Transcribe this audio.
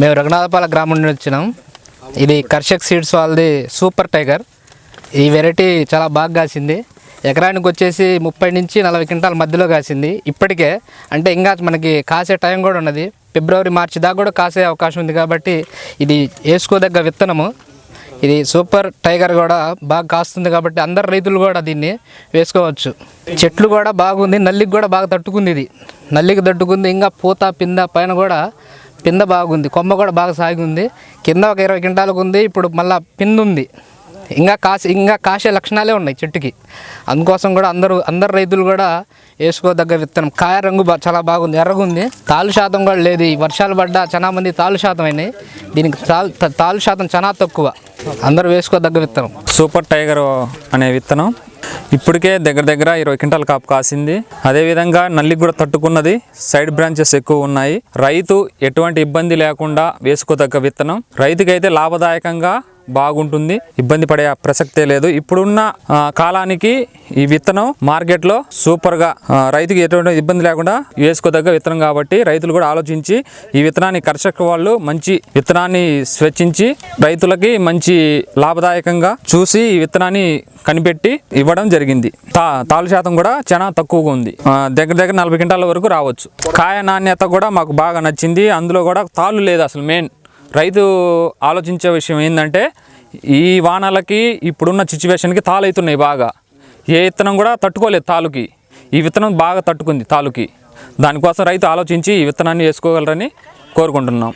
మేము రఘునాథపాల గ్రామం నుండి వచ్చినాం. ఇది కర్షక్ సీడ్స్ వాళ్ళది సూపర్ టైగర్. ఈ వెరైటీ చాలా బాగా కాసింది. ఎకరానికి వచ్చేసి ముప్పై నుంచి నలభై క్వింటాల మధ్యలో కాసింది. ఇప్పటికే అంటే ఇంకా మనకి కాసే టైం కూడా ఉన్నది. ఫిబ్రవరి మార్చి దాకా కూడా కాసే అవకాశం ఉంది కాబట్టి ఇది వేసుకోదగ్గ విత్తనము. ఇది సూపర్ టైగర్ కూడా బాగా కాస్తుంది కాబట్టి అందరు రైతులు కూడా దీన్ని వేసుకోవచ్చు. చెట్లు కూడా బాగుంది నల్లికి కూడా బాగా తట్టుకుంది ఇది. నల్లికి తట్టుకుంది ఇంకా పూత పింద పైన కూడా పింద బాగుంది కొమ్మ కూడా బాగా సాగుంది. కింద ఒక ఇరవై క్వింటాలకు ఉంది ఇప్పుడు మళ్ళీ పింద ఉంది. ఇంకా కాసి ఇంకా కాసే లక్షణాలే ఉన్నాయి చెట్టుకి. అందుకోసం కూడా అందరూ అందరు రైతులు కూడా వేసుకోదగ్గ విత్తనం. కాయ రంగు చాలా బాగుంది ఎర్రగుంది. తాలు శాతం కూడా లేదు ఈ వర్షాలు పడ్డా చాలా మంది తాలు శాతం అయినాయి. దీనికి తాలు తాలు శాతం చాలా తక్కువ. అందరూ వేసుకోదగ్గ విత్తనం. సూపర్ టైగర్ అనే విత్తనం. ఇప్పటికే దగ్గర దగ్గర ఇరవై క్వింటాల కాపు కాసింది. అదేవిధంగా నల్లి కూడా తట్టుకున్నది. సైడ్ బ్రాంచెస్ ఎక్కువ ఉన్నాయి. రైతు ఎటువంటి ఇబ్బంది లేకుండా వేసుకోదగ్గ విత్తనం. రైతుకైతే లాభదాయకంగా బాగుంటుంది. ఇబ్బంది పడే ప్రసక్తే లేదు. ఇప్పుడున్న కాలానికి ఈ విత్తనం మార్కెట్లో సూపర్గా రైతుకి ఎటువంటి ఇబ్బంది లేకుండా వేసుకోదగ్గ విత్తనం కాబట్టి రైతులు కూడా ఆలోచించి ఈ విత్తనాన్ని కర్షక వాళ్ళు మంచి విత్తనాన్ని స్వచ్ఛించి రైతులకి మంచి లాభదాయకంగా చూసి ఈ విత్తనాన్ని కనిపెట్టి ఇవ్వడం జరిగింది. తా తాలు శాతం కూడా చాలా తక్కువగా ఉంది. దగ్గర దగ్గర నలభై క్వింటాల వరకు రావచ్చు. కాయ నాణ్యత కూడా మాకు బాగా నచ్చింది. అందులో కూడా తాళ్ళు లేదు అసలు మెయిన్. రైతు ఆలోచించే విషయం ఏంటంటే ఈ వానలకి ఇప్పుడున్న సిచ్యువేషన్కి తాళైతున్నాయి బాగా. ఏ విత్తనం కూడా తట్టుకోలేదు తాలుకి. ఈ విత్తనం బాగా తట్టుకుంది తాలుకి. దానికోసం రైతు ఆలోచించి ఈ విత్తనాన్ని వేసుకోగలరని కోరుకుంటున్నాం.